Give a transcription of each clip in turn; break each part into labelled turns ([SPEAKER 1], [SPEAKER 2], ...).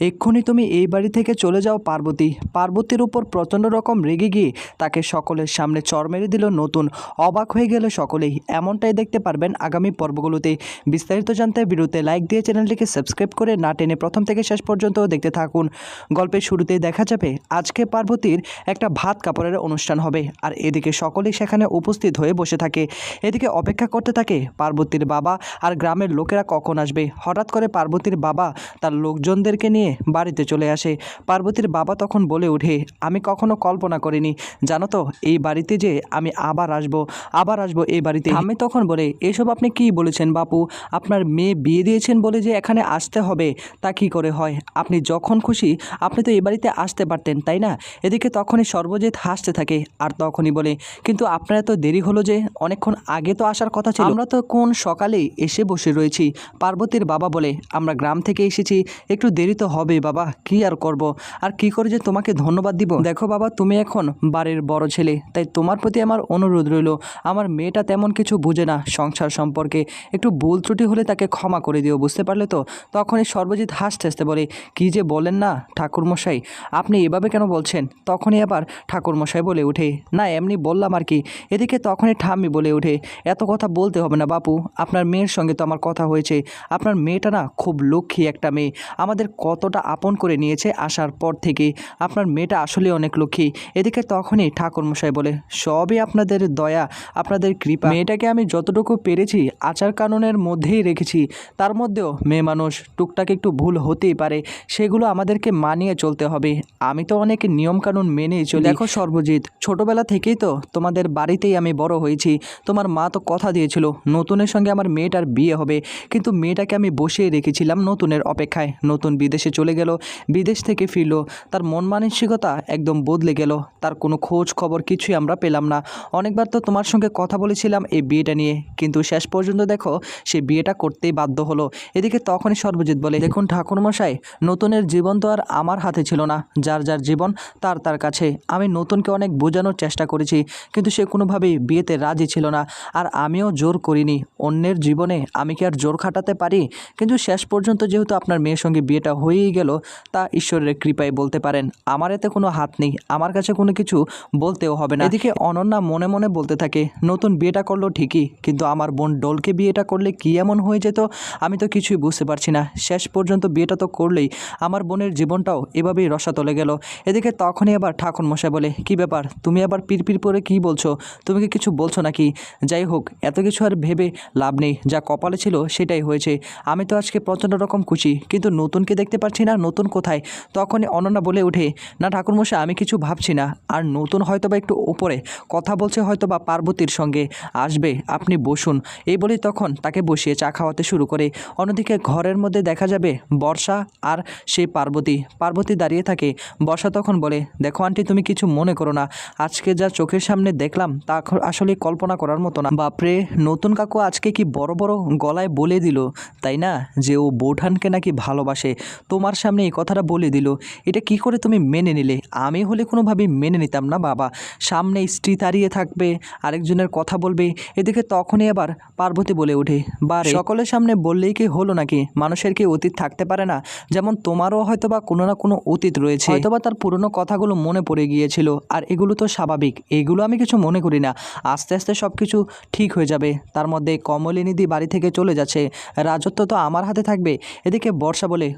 [SPEAKER 1] এক্ষুনি তুমি এই বাড়ি থেকে চলে যাও, পার্বতী। পার্বতীর উপর প্রচণ্ড রকম রেগে গিয়ে তাকে সকলের সামনে চর মেরে দিল নতুন। অবাক হয়ে গেল সকলেই। এমনটাই দেখতে পারবেন আগামী পর্বগুলোতে। বিস্তারিত জানতে ভিডিওতে লাইক দিয়ে চ্যানেলটিকে সাবস্ক্রাইব করে না টেনে প্রথম থেকে শেষ পর্যন্ত দেখতে থাকুন। গল্পের শুরুতেই দেখা যাবে, আজকে পার্বতীর একটা ভাত কাপড়ের অনুষ্ঠান হবে আর এদিকে সকলেই সেখানে উপস্থিত হয়ে বসে থাকে। এদিকে অপেক্ষা করতে থাকে পার্বতীর বাবা আর গ্রামের লোকেরা কখন আসবে? হঠাৎ করে পার্বতীর বাবা তার লোকজনদেরকে নিয়ে বাড়িতে চলে আসে। পার্বতীর বাবা তখন বলে ওঠে, আমি কখনো কল্পনা করিনি। জানো তো, এই বাড়িতে যে আমি আবার আসব আবার আসব এই বাড়িতে। আমি তখন বলে, এসব আপনি কি বলেছেন বাপু? আপনার মেয়ে বিয়ে দিয়েছেন বলে যে এখানে আসতে হবে, তা কি করে হয়? আপনি যখন খুশি, আপনি তো এই বাড়িতে আসতে পারতেন, তাই না? এদিকে তখনই সর্বজিৎ হাসতে থাকে আর তখনই বলে, কিন্তু আপনার এত দেরি হলো যে অনেকক্ষণ আগে তো আসার কথা ছিল। আমরা তো কোন সকালেই এসে বসে রয়েছি। পার্বতীর বাবা বলে, আমরা গ্রাম থেকে এসেছি, একটু দেরি তো হবে, বাবা। কি আর করব? আর কি করে যে তোমাকে ধন্যবাদ দিব? দেখো বাবা, তুমি এখন বাড়ির বড় ছেলে, তাই তোমার প্রতি আমার অনুরোধ রইল। আমার মেয়েটা তেমন কিছু বুঝে না সংসার সম্পর্কে। একটু ভুল ত্রুটি হলে তাকে ক্ষমা করে দিও, বুঝতে পারলে তো? তখনই সর্বজিৎ হাসতে হাসতে বলে, কি যে বলেন না, ঠাকুরমশাই? আপনি এভাবে কেন বলছেন? তখনই আবার ঠাকুরমশাই বলে ওঠে, না, এমনি বললাম আর কি। এদিকে তখনই ঠাম্মি বলে ওঠে, এত কথা বলতে হবে না, বাপু। আপনার মেয়ের সঙ্গে তো আমার কথা হয়েছে। আপনার মেয়েটা না খুব লক্ষ্মী একটা মেয়ে। আমাদের কতটা আপন করে নিয়েছে আসার পর থেকে আপনার মেয়েটা আসলে অনেক লক্ষ্মী। এদিকে তখনই ঠাকুরমশাই বলে, সবই আপনাদের দয়া, আপনাদের কৃপা। মেয়েটাকে আমি যতটুকু পেরেছি আচার কানুনের মধ্যেই রেখেছি। তার মধ্যেও মেয়ে মানুষ, টুকটাক একটু ভুল হতেই পারে। সেগুলো আমাদেরকে মানিয়ে চলতে হবে। আমি তো অনেক নিয়মকানুন মেনেই চলি। দেখো সর্বজিৎ, ছোটোবেলা থেকেই তো তোমাদের বাড়িতেই আমি বড় হয়েছি। তোমার মা তো কথা দিয়েছিল, নতুনের সঙ্গে আমার মেয়েটার বিয়ে হবে। কিন্তু মেয়েটাকে আমি বসিয়ে রেখেছিলাম নতুনের অপেক্ষায়। নতুন বিদেশে চলে গেল, বিদেশ থেকে ফিরলো। তার মন মানসিকতা একদম বদলে গেল। তার কোনো খোঁজ খবর কিছুই আমরা পেলাম না। অনেকবার তো তোমার সঙ্গে কথা বলেছিলাম এই বিয়েটা নিয়ে। কিন্তু শেষ পর্যন্ত দেখো, সে বিয়েটা করতেই বাধ্য হলো। এদিকে তখনই সর্বজিৎ বলে, দেখুন ঠাকুরমশাই, নতুনের জীবন তো আর আমার হাতে ছিল না। যার যার জীবন, তার তার কাছে। আমি নতুনকে অনেক বোঝানোর চেষ্টা করেছি, কিন্তু সে কোনোভাবেই বিয়েতে রাজি ছিল না। আর আমিও জোর করিনি। অন্যের জীবনে আমি কি আর জোর খাটাতে পারি? কিন্তু শেষ পর্যন্ত যেহেতু আপনার মেয়ের সঙ্গে বিয়েটা হয়েই গেল, তা ঈশ্বরের কৃপায় বলতে পারেন। আমার এতে কোনো হাত নেই, আমার কাছে কোনো কিছু বলতেও হবে না। এদিকে অনন্যা মনে মনে বলতে থাকে, নতুন বিয়েটা করল ঠিকই, কিন্তু আমার বোন ডোলকে বিয়েটা করলে কি এমন হয়ে যেত? আমি তো কিছুই বুঝতে পারছি না। শেষ পর্যন্ত বিয়েটা তো করলেই আমার বোনের জীবনটাও এভাবেই রসাতলে গেল। এদিকে তখনই আবার ঠাকুর মশাই বলে, কি ব্যাপার? তুমি আবার পিরপির পরে কি বলছো? তুমি কি কিছু বলছো নাকি? যাই হোক, এত কিছু আর ভেবে লাভ নেই। যা কপালে ছিল সেটাই হয়েছে। আমি তো আজকে প্রচণ্ড রকম খুশি, কিন্তু নতুনকে দেখতে পাচ্ছি না নতুন কোথায়। তখনই অনন্যা বলে ওঠে, না ঠাকুরমশাই, আমি কিছু ভাবছি না। আর নতুন হয়তো বা একটু উপরে কথা বলছে হয়তো বা পার্বতীর সঙ্গে। আসবে, আপনি বসুন। এই বলেই তখন তাকে বসিয়ে চা খাওয়াতে শুরু করে। অন্যদিকে ঘরের মধ্যে দেখা যাবে বর্ষা আর সেই পার্বতী। পার্বতী দাঁড়িয়ে থাকে। বর্ষা তখন বলে, দেখো আন্টি, তুমি কিছু মনে করো না। আজকে যা চোখের সামনে দেখলাম, তা আসলে কল্পনা করার মতো না। বাপরে, নতুন কাকু আজকে কি বড় বড় গলায় বলে দিল? তাই না? যে ও বৌঠানকে নাকি ভালোবাসে। তোমার সামনে এই কথাটা বলে দিল। এটা কি করে তুমি মেনে নিলে? আমি হলে কোনোভাবেই মেনে নিতাম না, বাবা। সামনে স্ত্রী দাঁড়িয়ে থাকবে, আরেকজনের কথা বলবে, এদিকে তখনই আবার পার্বতী বলে ওঠে, বারে, সকলের সামনে বললেই কি হলো নাকি? মানুষের কি অতীত থাকতে পারে না? যেমন তোমারও হয়তো বা কোনো না কোনো অতীত রয়েছে। হয়তো বা তার পুরনো কথাগুলো মনে পড়ে গিয়েছিল, আর এগুলো তো স্বাভাবিক। এগুলো আমি কিছু মনে করি না। আস্তে আস্তে সব কিছু ঠিক হয়ে যাবে। তার মধ্যে কমলিনীদি বাড়ি থেকে চলে যাচ্ছে। রাজত্ব তো আমার হাতে থাকবে। এদিকে বর্ষা বলে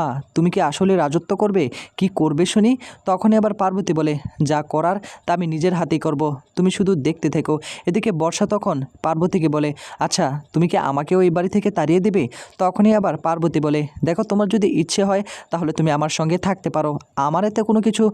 [SPEAKER 1] ওমা তুমি কি আসলে রাজত্ব করবে? কি করবে শুনি? তখনই আবার পার্বতী বলে, যা করার, তা আমি নিজের হাতেই করব। তুমি শুধু দেখতে থেকো। এদিকে বর্ষা তখন পার্বতীকে বলে আচ্ছা তুমি কি আমাকেও এই বাড়ি থেকে তাড়িয়ে দেবে? তখনই আবার পার্বতী বলে, দেখো, তোমার যদি ইচ্ছে হয়, তাহলে তুমি আমার সঙ্গে থাকতে পারো। আমার এতে কোনো কিছু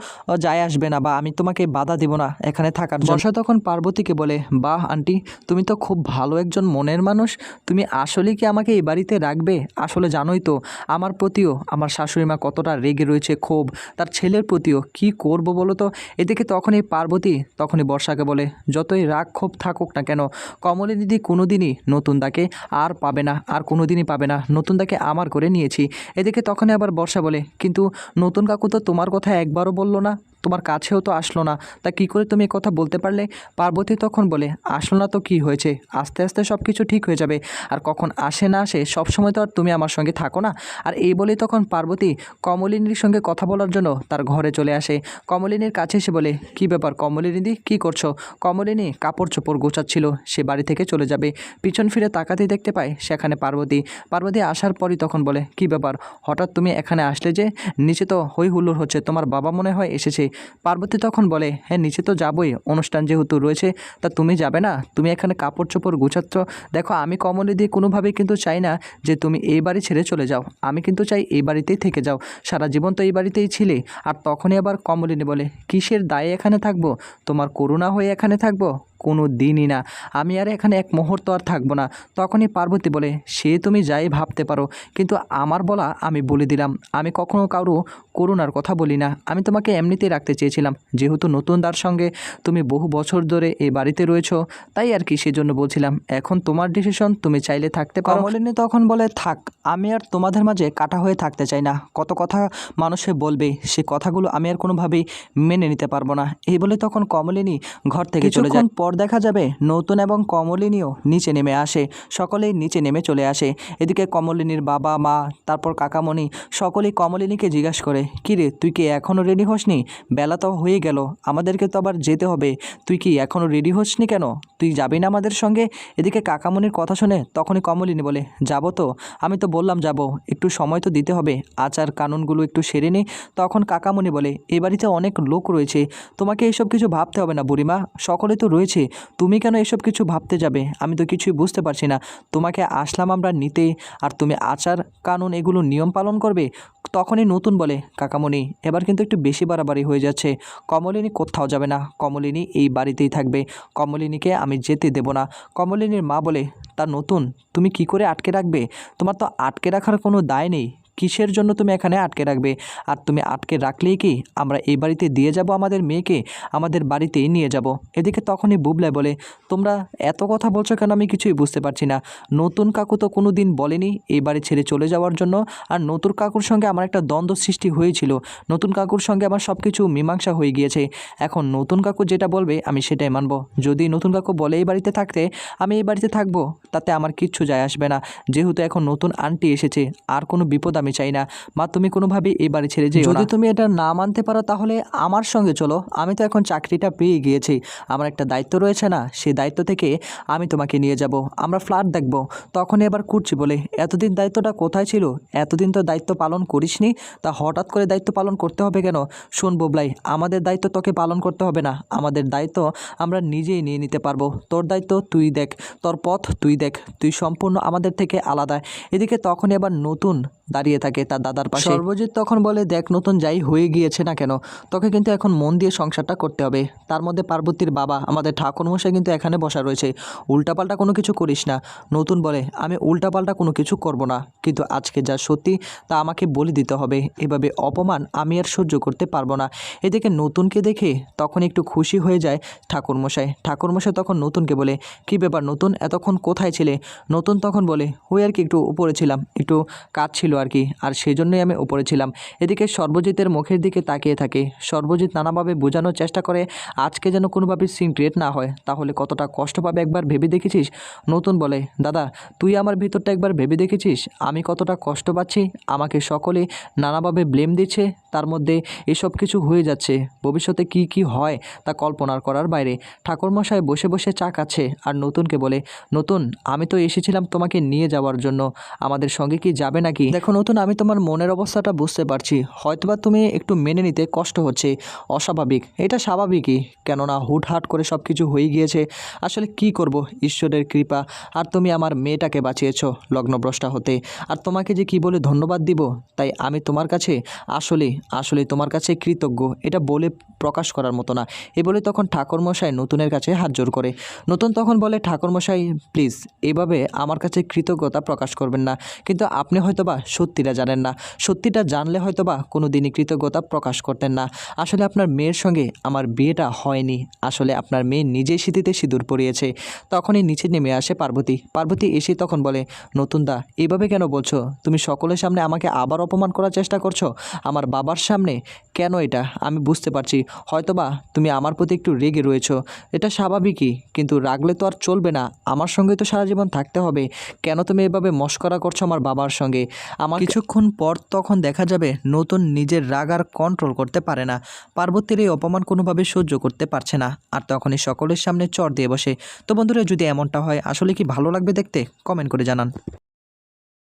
[SPEAKER 1] যায় আসবে না বা আমি তোমাকে বাধা দিব না এখানে থাকার। বর্ষা তখন পার্বতীকে বলে, বাহ, আন্টি, তুমি তো খুব ভালো একজন মনের মানুষ। তুমি আসলে কি আমাকে এই বাড়িতে রাখবে? আসলে জানোই তো, আমার প্রতিও আমার শাশুড়ি মা কতটা রেগে রয়েছে ক্ষোভ তার ছেলের প্রতিও কি করব বলো তো? এদিকে তখনই পার্বতী, তখনই বর্ষাকে বলে, যতই রাগ ক্ষোভ থাকুক না কেন, কমলী দিদি কোনোদিনই নতুন দাকে আর পাবে না, আর কোনোদিনই পাবে না। নতুন দাকে আমার করে নিয়েছি। এদিকে তখনই আবার বর্ষা বলে, কিন্তু নতুন কাকু তো তোমার কথা একবারও বলল না। তোমার কাছেও তো আসলো না। তা কী করে তুমি কথা বলতে পারলে? পার্বতী তখন বলে, আসলো না তো কী হয়েছে? আস্তে আস্তে সব কিছু ঠিক হয়ে যাবে। আর কখন আসে না আসে সব সময় তো আর তুমি আমার সঙ্গে থাকো না। আর এই বলে তখন পার্বতী কমলিনীর সঙ্গে কথা বলার জন্য তার ঘরে চলে আসে। কমলিনীর কাছে এসে বলে, কি ব্যাপার কমলিনীদি, কী করছ? কমলিনী কাপড় চোপড় গোছাচ্ছিল, সে বাড়ি থেকে চলে যাবে। পিছন ফিরে তাকাতেই দেখতে পায় সেখানে পার্বতী। পার্বতী আসার পরই তখন বলে, কি ব্যাপার? হঠাৎ তুমি এখানে আসলে যে? নিচে তো হই হুল্লোড় হচ্ছে, তোমার বাবা মনে হয় এসেছে। পার্বতী তখন বলে হ্যাঁ নিচে তো যাবই। অনুষ্ঠান যেহেতু রয়েছে, তা তুমি যাবে না? তুমি এখানে কাপড় চোপড় গুছাচ্ছ? দেখো, আমি কমলি দিয়ে কোনোভাবেই কিন্তু চাই না যে তুমি এই বাড়ি ছেড়ে চলে যাও। আমি কিন্তু চাই এই বাড়িতেই থেকে যাও। সারা জীবন তো এই বাড়িতেই ছিলে। আর তখনই আবার কমলিনী বলে, কিসের দায়ে এখানে থাকব? তোমার করুণা হয়ে এখানে থাকব? কোনো দিনই না। আমি আর এখানে এক মুহূর্ত আর থাকব না। তখনই পার্বতী বলে, সে তুমি যাই ভাবতে পারো। কিন্তু আমার বলা আমি বলে দিলাম। আমি কখনো কারও করুণার কথা বলি না। আমি তোমাকে এমনিতেই রাখতে চেয়েছিলাম। যেহেতু নতুন দার সঙ্গে তুমি বহু বছর ধরে এই বাড়িতে রয়েছো, তাই আর কি সেজন্য বলছিলাম। এখন তোমার ডিসিশন তুমি চাইলে থাকতে পারো। কমলিনী তখন বলে, থাক, আমি আর তোমাদের মাঝে কাটা হয়ে থাকতে চাই না। কত কথা মানুষে বলবে, সে কথাগুলো আমি আর কোনোভাবেই মেনে নিতে পারব না। এই বলে তখন কমলিনী ঘর থেকে চলে যায়। পর দেখা যাবে, নতুন এবং কমলিনীও নিচে নেমে আসে, সকলেই নিচে নেমে চলে আসে। এদিকে কমলিনীর বাবা, মা, তারপর কাকামণি, সকলেই কমলিনীকে জিজ্ঞাসা করে কিরে তুই কি এখনও রেডি হসনি? বেলা তো হয়ে গেল, আমাদেরকে তো আবার যেতে হবে। তুই কি এখনও রেডি হসনি কেন? তুই যাবি না আমাদের সঙ্গে? এদিকে কাকামণির কথা শুনে তখনই কমলিনী বলে, যাব তো, আমি তো বললাম যাব, একটু সময় তো দিতে হবে, আচার কানুনগুলো একটু সেরে নি। তখন কাকামণি বলে, এ বাড়িতে অনেক লোক রয়েছে, তোমাকে এইসব কিছু ভাবতে হবে না বুড়িমা, সকলে তো রয়েছে। তুমি কেন এসব কিছু ভাবতে যাবে? আমি তো কিছুই বুঝতে পারছি না। তোমাকে আসলাম আমরা নিতে, আর তুমি আচার, কানুন এগুলো নিয়ম পালন করবে? তখনই নতুন বলে, কাকামণি, এবার কিন্তু একটু বেশি বাড়াবাড়ি হয়ে যাচ্ছে। কমলিনী কোথাও যাবে না। কমলিনী এই বাড়িতেই থাকবে। কমলিনীকে আমি যেতে দেব না। কমলিনীর মা বলে, তা নতুন? তুমি কি করে আটকে রাখবে? তোমার তো আটকে রাখার কোনো দায় নেই। কিসের জন্য তুমি এখানে আটকে রাখবে? আর তুমি আটকে রাখলেই কি আমরা এই বাড়িতে দিয়ে যাব আমাদের মেয়েকে? আমাদের বাড়িতেই নিয়ে যাব। এদিকে তখনই বুবলাই বলে, তোমরা এত কথা বলছো কেন? আমি কিছুই বুঝতে পারছি না। নতুন কাকু তো কোনো দিন বলেনি এই বাড়ি ছেড়ে চলে যাওয়ার জন্য। আর নতুন কাকুর সঙ্গে আমার একটা দ্বন্দ্ব সৃষ্টি হয়েছিল। নতুন কাকুর সঙ্গে আমার সব কিছু মীমাংসা হয়ে গিয়েছে। এখন নতুন কাকু যেটা বলবে, আমি সেটাই মানব। যদি নতুন কাকু বলে এই বাড়িতে থাকতে, আমি এই বাড়িতে থাকব। তাতে আমার কিচ্ছু যায় আসবে না। যেহেতু এখন নতুন আন্টি এসেছে, আর কোনো বিপদ আমি চাই না। মা তুমি কোনোভাবেই এই বাড়ি ছেড়ে যেও যদি তুমি এটা না মানতে পারো তাহলে আমার সঙ্গে চলো। আমি তো এখন চাকরিটা পেয়ে গিয়েছি। আমার একটা দায়িত্ব রয়েছে না সেই দায়িত্ব থেকে আমি তোমাকে নিয়ে যাব। আমরা ফ্ল্যাট দেখব। তখন এবার করছি বলে এতদিন দায়িত্বটা কোথায় ছিল? এতদিন তো দায়িত্ব পালন করিসনি। তা হঠাৎ করে দায়িত্ব পালন করতে হবে কেন? শোন বুবলাই আমাদের দায়িত্ব তোকে পালন করতে হবে না। আমাদের দায়িত্ব আমরা নিজেই নিয়ে নিতে পারব। তোর দায়িত্ব তুই দেখ। তোর পথ তুই দেখ। তুই সম্পূর্ণ আমাদের থেকে আলাদা। এদিকে তখন এবার নতুন দাঁড়িয়ে থাকে তার দাদার পাশে। সর্বজিৎ তখন বলে, দেখ, নতুন যাই হয়ে গিয়েছে না কেন, তোকে কিন্তু এখন মন দিয়ে সংসারটা করতে হবে। তার মধ্যে পার্বতীর বাবা, আমাদের ঠাকুরমশাই কিন্তু এখানে বসা রয়েছে। উল্টাপাল্টা কোনো কিছু করিস না। নতুন বলে, আমি উল্টাপাল্টা কোনো কিছু করব না, কিন্তু আজকে যা সত্যি, তা আমাকে বলে দিতে হবে। এভাবে অপমান আমি আর সহ্য করতে পারব না। এদিকে নতুনকে দেখে তখন একটু খুশি হয়ে যায় ঠাকুরমশাই। ঠাকুরমশাই তখন নতুনকে বলে, কি ব্যাপার নতুন? এতক্ষণ কোথায় ছিলে? নতুন তখন বলে, ওই আর কি, একটু উপরে ছিলাম, একটু কাজ ছিল। আর কি আর সেই জন্যই আমি উপরে ছিলাম। এদিকে সর্বজিতের মুখের দিকে তাকিয়ে থাকে। সর্বজিৎ নানাভাবে বোঝানোর চেষ্টা করে, আজকে যেন কোনোভাবে সিন ক্রিয়েট না হয়। তাহলে কতটা কষ্ট পাবে একবার ভেবে দেখেছিস? নতুন বলে, দাদা, তুই আমার ভিতরটা একবার ভেবে দেখেছিস? আমি কতটা কষ্ট পাচ্ছি? আমাকে সকলে নানাভাবে ব্লেম দিচ্ছে। তার মধ্যে এসব কিছু হয়ে যাচ্ছে। ভবিষ্যতে কি কি হয় তা কল্পনার করার বাইরে। ঠাকুরমশাই বসে বসে চা খাচ্ছে আর নতুনকে বলে, নতুন, আমি তো এসেছিলাম তোমাকে নিয়ে যাওয়ার জন্য। আমাদের সঙ্গে কি যাবে নাকি? দেখো নতুন, আমি তোমার মনের অবস্থাটা বুঝতে পারছি। হয়তোবা তুমি একটু মেনে নিতে কষ্ট হচ্ছে। অস্বাভাবিক। এটা স্বাভাবিকই। কেননা হুটহাট করে সব কিছু হয়ে গিয়েছে। আসলে কি করব? ঈশ্বরের কৃপা। আর তুমি আমার মেয়েটাকে বাঁচিয়েছ লগ্নভ্রষ্টা হতে। আর তোমাকে যে কি বলে ধন্যবাদ দিব, তাই আমি তোমার কাছে আসলে আসলে তোমার কাছে কৃতজ্ঞ। এটা বলে প্রকাশ করার মতো না। এ বলে তখন ঠাকুরমশাই নতুনের কাছে হাত জোর করে। নতুন তখন বলে, ঠাকুরমশাই, প্লিজ, এভাবে আমার কাছে কৃতজ্ঞতা প্রকাশ করবেন না। কিন্তু আপনি হয়তোবা সত্যিটা জানেন না। সত্যিটা জানলে হয়তো বা কোনো দিনই কৃতজ্ঞতা প্রকাশ করতেন না। আসলে আপনার মেয়ের সঙ্গে আমার বিয়েটা হয়নি। আসলে আপনার মেয়ে নিজেই স্মৃতিতে সিঁদুর পরিয়েছে। তখনই নিচে নেমে আসে পার্বতী। পার্বতী এসে তখন বলে নতুন দা এইভাবে কেন বলছো? তুমি সকলের সামনে আমাকে আবার অপমান করার চেষ্টা করছ? আমার বাবার সামনে কেন এটা? আমি বুঝতে পারছি। হয়তোবা তুমি আমার প্রতি একটু রেগে রয়েছো। এটা স্বাভাবিকই। কিন্তু রাগলে তো আর চলবে না। আমার সঙ্গে তো সারা জীবন থাকতে হবে। কেন তুমি এভাবে মস্করা করছ আমার বাবার সঙ্গে? আমার কিছুক্ষণ পর তখন দেখা যাবে নতুন নিজের রাগ আর কন্ট্রোল করতে পারে না। পার্বতীর এই অপমান কোনোভাবে সহ্য করতে পারছে না, আর তখনই সকলের সামনে চর দিয়ে বসে। তো বন্ধুরা, যদি এমনটা হয়, আসলে কি ভালো লাগবে দেখতে? কমেন্ট করে জানান।